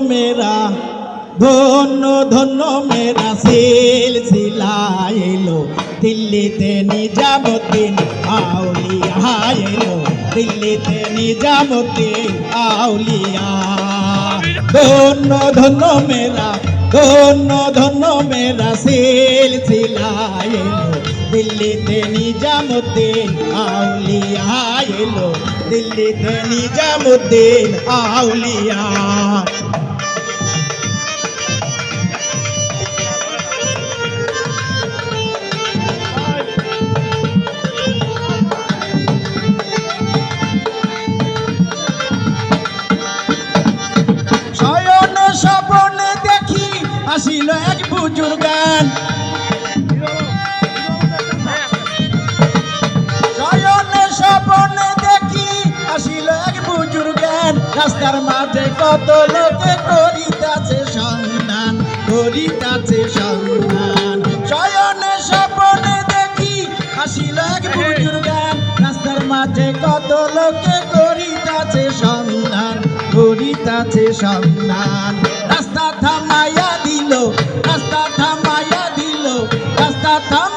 মেরা, ধন্য ধন্য মেরা সিলসিলা এলো। দিল্লিতে নিজামুদ্দিন, আউলিয়া এলো। দিল্লিতে নিজামুদ্দিন, আউলিয়া। ধন্য ধন্য মেরা, ধন্য ধন্য মেরা সিলসিলা এলো। দিল্লিতে নিজামুদ্দিন আউলিয়া এলো। দিল্লিতে নিজামুদ্দিন আউলিয়া। আসিল এক বুজুর্গান। রাস্তার মাঝে কত লোকে করিতাছে সন্ধান করিতাছে সন্ধান। শয়ন স্বপনে দেখি আসিল এক বুজুর্গান রাস্তার মাঝে কত লোকে করিতাছে সন্ধান করিতাছে সন্ধান। রাস্তা থামাইয়া দিল, রাস্তা থামাইয়া দিল, রাস্তা থামাইয়া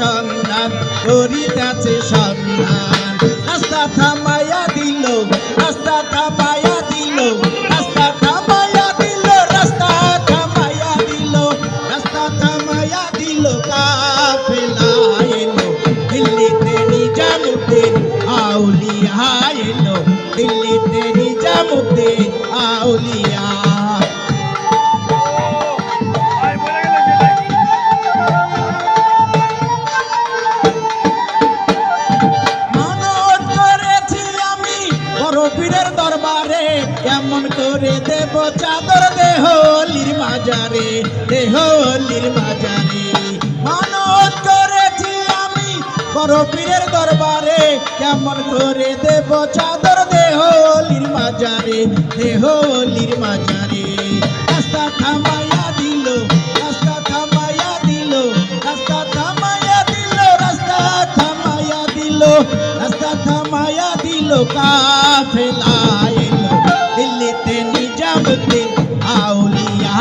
সন্ধান করিতাছে সন্ধান। রাস্তা থামাইয়া দিল, রাস্তা থামাইয়া দিল, রাস্তা থামাইয়া দিল, রাস্তা থামাইয়া দিল, রাস্তা থামাইয়া দিল, কাফেলা এলো, দিল্লিতে নিজামুদ্দিন, আউলিয়া এলো, দিল্লিতে চাদর দেহ অলির মাজারে দেহ অলির মাজারে। মানত করেছি আমি বড় পীরের দরবারে, কেমন করে দেব চাদর দেহ অলির মাজারে দেহ অলির মাজারে। রাস্তা থামাইয়া দিল, রাস্তা থামাইয়া দিল, রাস্তা থামাইয়া দিল, রাস্তা থামাইয়া দিল, রাস্তা থামাইয়া দিল কাফেলা এলো দিল্লিতে নিজামুদ্দিন আউলিয়া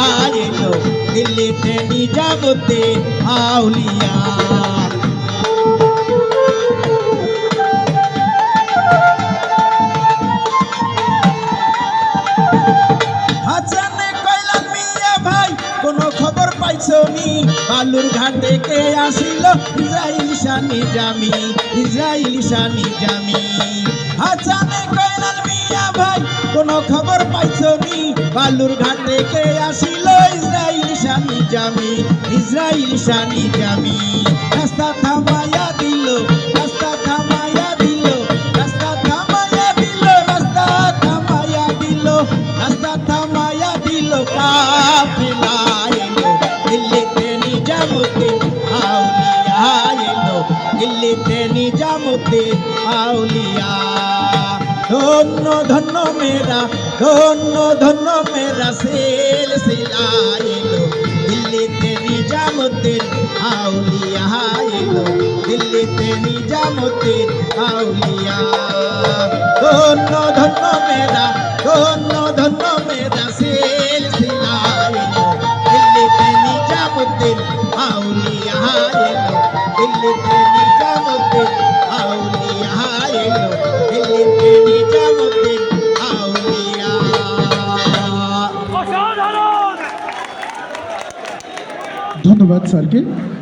এলো দিল্লিতে নিজামুদ্দিন আউলিয়া। খবর পাইছো নি বালুর ঘাটে কে আসিল, ইসরাইল শানি জামি, ইসরাইল শানি জামি। হাসানে কইলাম মিয়া ভাই, কোনো খবর বালুর ঘাটে কে আসিল ইসরাইল শানি জামি, ইসরাইল শানি জামি। রাস্তা থামাইয়া দিল, রাস্তা থামাইয়া দিল, রাস্তা থামাইয়া দিল, রাস্তা থামাইয়া দিল, রাস্তা থামাইয়া দিল, কাফেলা দিল্লিতে নিজামুদ্দিন আউলিয়া এলো, দিল্লিতে নিজামুদ্দিন আউলিয়া। ধন্য ধন্য মেরা, ধন্য ধন্য মেরা সেল সিলা এলো। দিল্লিতে নিজামুদ্দিন আউলিয়া এলো। দিল্লিতে নিজামুদ্দিন আউলিয়া। ধন্য ধন্য মেরা, ধন্য ধন্য মেরা সেল সিলা এলো। দিল্লিতে নিজামুদ্দিন बहुत साल के